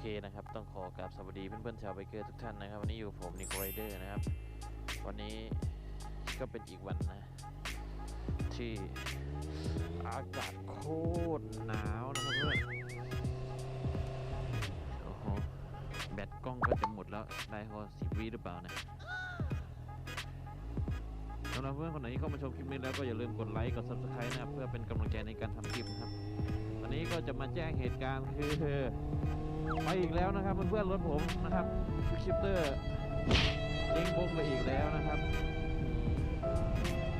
เคนะครับ ต้องขอกราบสวัสดีเพื่อนๆชาวไบเกอร์ทุกท่านนะครับ วันนี้อยู่ผมนิโคไรเดอร์นะครับ วันนี้ก็เป็นอีกวันนะ ที่อากาศโคตรหนาวนะครับเพื่อนโอ้โหแบตกล้องก็จะหมดแล้ว ได้พอสิบวิหรือเปล่านะสำหรับเพื่อนคนไหนที่เข้ามาชมคลิปนี้แล้วก็อย่าลืมกดไลค์กด subscribe นะครับ เพื่อเป็นกำลังใจในการทำคลิปนะครับ วันนี้ก็จะมาแจ้งเหตุการณ์คือ ไปอีกแล้วนะครับเพื่อนๆรถผมนะครับชิปเตอร์เจ๊งบงไปอีกแล้วนะครับ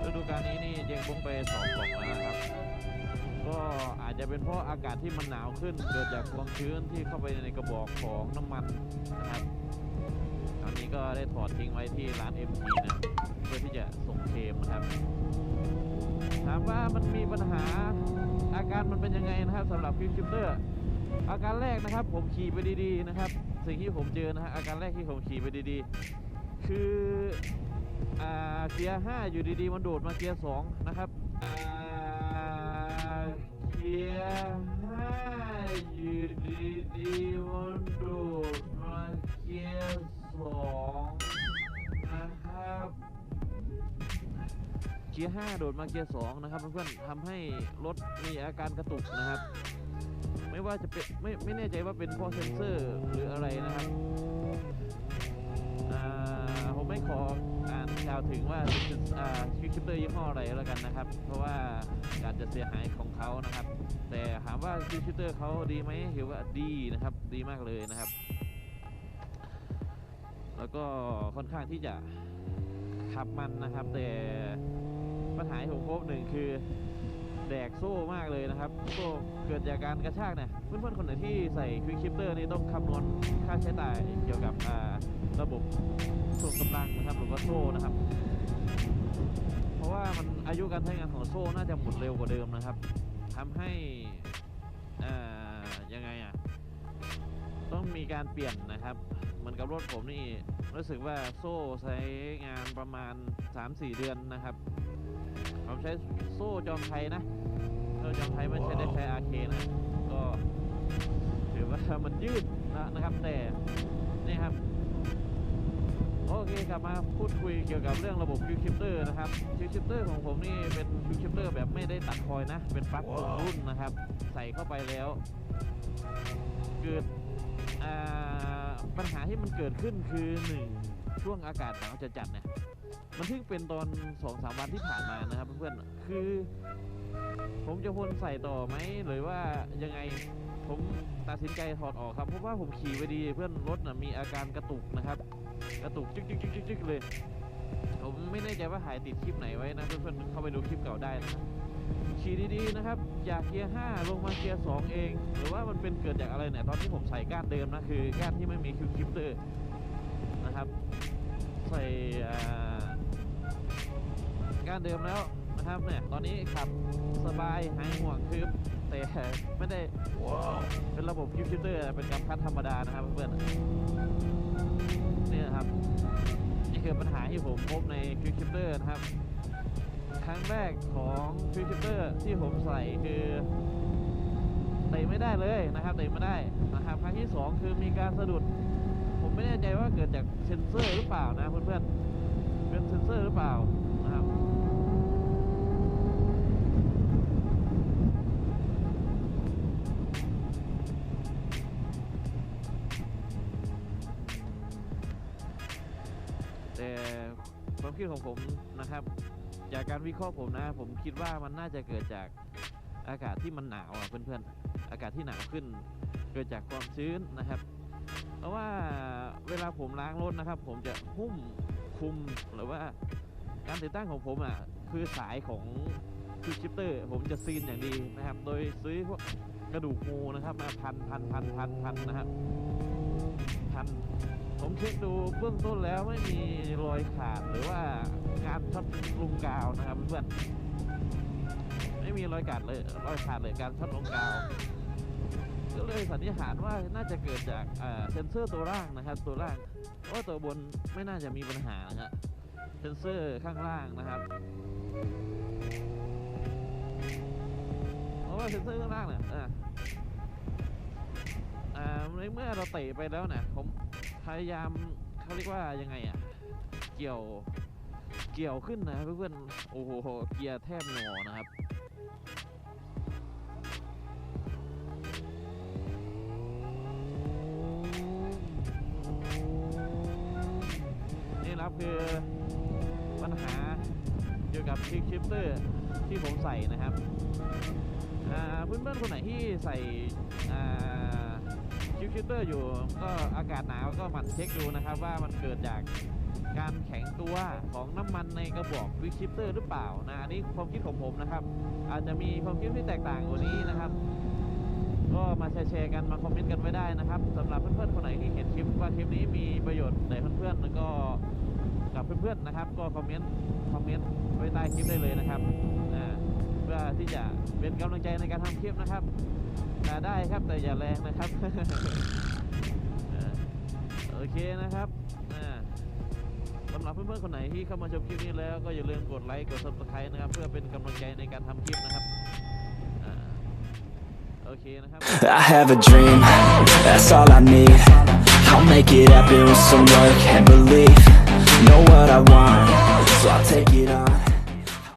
ฤดูกาลนี้นี่เจ๊งบงไปสองกล่องแล้วนะครับ ก็อาจจะเป็นเพราะอากาศที่มันหนาวขึ้น เกิดจากความชื้นที่เข้าไปในกระบอกของน้ำมันนะครับ อนนี้ก็ได้ถอดทิ้งไว้ที่ร้าน MG นะเพื่อที่จะส่งเคมนะครับ ถามว่ามันมีปัญหาอาการมันเป็นยังไงนะครับสำหรับฟิวชิปเตอร์อาการแรกนะครับ ผมขี่ไปดีๆนะครับ สิ่งที่ผมเจอนะฮะอาการแรกที่ผมขี่ไปดีๆ คืออเกียร์5อยู่ดีๆ มันโดดมาเกียร์2นะครับ กียร์ 5 โดดมาเกียร์ 2 นะครับเพื่อนๆทำให้รถมีอาการกระตุกนะครับ ไม่ว่าจะเป็นไม่ไม่แน่ใจว่าเป็นเพราะเซนเซอร์หรืออะไรนะครับผมไม่ขออ่านกล่าวถึงว่าเป็นอ่าคิวชิปเตอร์ยี่ห้ออะไรแล้วกันนะครับ เพราะว่าการจะเสียหายของเขานะครับ แต่ถามว่าคิวชิปเตอร์เขาดีไหมถือว่าดีนะครับ ดีมากเลยนะครับ แล้วก็ค่อนข้างที่จะขับมันนะครับแต่ ปัญหาที่ผมพบหนึ่งคือแดกโซ่มากเลยนะครับโซ่เกิดจากการกระชากเนี่ยเพื่อนๆคนไหนที่ใส่ควิกชิปเตอร์นี่ต้องคำนวณค่าใช้จ่ายเกี่ยวกับระบบส่งกำลังนะครับหรือว่าโซ่นะครับ เพราะว่ามันอายุการใช้งานของโซ่น่าจะหมดเร็วกว่าเดิมนะครับทำให้อ่ายังไงอะ ต้องมีการเปลี่ยนนะครับ เหมือนกับรถผมนี่รู้สึกว่าโซ่ใช้งานประมาณ 3-4 เดือนนะครับผมใช้โซ่จอมไทยนะโซ่จอมไทยไม่ใช่ได้ใช้อาเคนะ ก็ถือว่ามันยืดนะนะครับ แต่นี่ครับโอเคกลับมาพูดคุยเกี่ยวกับเรื่องระบบคิวชิปเตอร์นะครับคิวชิปเตอร์ของผมนี่เป็นคิวชิปเตอร์แบบไม่ได้ตัดคอยนะ เป็นปลั๊กตรงรุ่นนะครับ ใส่เข้าไปแล้ว เกิดปัญหาที่มันเกิดขึ้นคือหนึ่งช่วงอากาศหนาวจะจัดๆเนี่ยมันเพิ่งเป็นตอนสองสามวันที่ผ่านมานะครับเพื่อนๆคือ ผมจะควรใส่ต่อไหมหรือว่ายังไงผมตัดสินใจถอดออกครับเพราะว่าผมขี่ไปดีเพื่อนรถนะมีอาการกระตุกนะครับ กระตุกจึ๊กจึ๊กจึ๊กจึ๊กเลย ผมไม่แน่ใจว่าถ่ายติดคลิปไหนไว้นะเพื่อนๆเข้าไปดูคลิปเก่าได้นะ ขี่ดีๆนะครับจากเกียร์5ลงมาเกียร์2เอง หรือว่ามันเป็นเกิดจากอะไรเนี่ยตอนที่ผมใส่ก้านเดิมนะคือก้านที่ไม่มีคิวคิปเตอร์นะครับ ใส่ก้านเดิมแล้วนะครับเนี่ยตอนนี้ขับสบายหายห่วงคือแต่ไม่ได้เป็นระบบคิวคิปเตอร์เป็นกำพัดธรรมดานะครับเพื่อนนี่ยครับนี่คือปัญหาที่ผมพบในคิวคิปเตอร์นะครับ รั้งแรกของฟิวเจอร์ที่ผมใส่คือเตะไม่ได้เลยนะครับเตะไม่ได้นะครับครั้งที่สองคือมีการสะดุด ผมไม่แน่ใจว่าเกิดจากเซนเซอร์หรือเปล่านะเพื่อนๆเป็นเซนเซอร์หรือเปล่านะครับแต่ความคิดของผมนะครับ จากการวิเคราะห์ผมนะ ผมคิดว่ามันน่าจะเกิดจากอากาศที่มันหนาวอะเพื่อนๆ อากาศที่หนาวขึ้น เกิดจากความชื้นนะครับ เพราะว่าเวลาผมล้างรถนะครับ ผมจะหุ้มคุมหรือว่าการติดตั้งของผมอะคือสายของคือชิปเตอร์ ผมจะซีนอย่างดีนะครับ โดยซื้อพวกกระดูกงูนะครับมาพันพันพันพันพันนะครับพันผมเช็คดูเบื้องต้นแล้วไม่มีรอยขาดหรือว่า การช็อตลุงกาวนะครับเพื่อนไม่มีรอยขาดเลยรอยขาดเลยการช็อตลงกาว ก็เลยสันนิษฐานว่าน่าจะเกิดจากเซนเซอร์ตัวล่างนะครับ ตัวล่างว่าตัวบนไม่น่าจะมีปัญหานะครับเซนเซอร์ข้างล่างนะครับเพราะว่าเซนเซอร์ข้างล่างเนี่ยอ่าอ่าไม่เมื่อเราเตะไปแล้วเนี่ยผมพยายามเขาเรียกว่ายังไงอะ เกี่ยว เกี่ยวขึ้นนะเพื่อนๆ โอ้โห เกียร์แทบหนอนะครับนี่นะครับคือปัญหาเกี่ยวกับคลิกชิปเตอร์ที่ผมใส่นะครับเพื่อนๆคนไหนที่ใส่คลิกชิปเตอร์อยู่ก็อากาศหนาวก็หมั่นเช็คดูนะครับว่ามันเกิดจาก การแข็งตัวของน้ำมันในกระบอกคลิกชิปเตอร์หรือเปล่านะอันนี้ความคิดของผมนะครับ อาจจะมีความคิดที่แตกต่างกว่านี้นะครับ ก็มาแชร์กันมาคอมเมนต์กันไว้ได้นะครับสำหรับเพื่อนๆคนไหนที่เห็นคลิปว่าคลิปนี้มีประโยชน์ในเพื่อนๆแล้วก็กับเพื่อนๆนะครับ ก็คอมเมนต์คอมเมนต์ไว้ใต้คลิปได้เลยนะครับเพื่อที่จะเป็นกำลังใจในการทำคลิปนะครับอ่ได้ครับแต่อย่าแรงนะครับโอเคนะครับอ่าำหรับเพื่อนๆคนไหนที่เข้ามาชมคลิปนี้แล้วก็อย่าลืมกดไลค์กดซับสไคร b e นะครับ เพื่อเป็นกำลังใจในการทำคลิปนะครับ โอเคนะครับ I have a dream that's all I need I'll make it happen with some work and belief know what I want so I'll take it on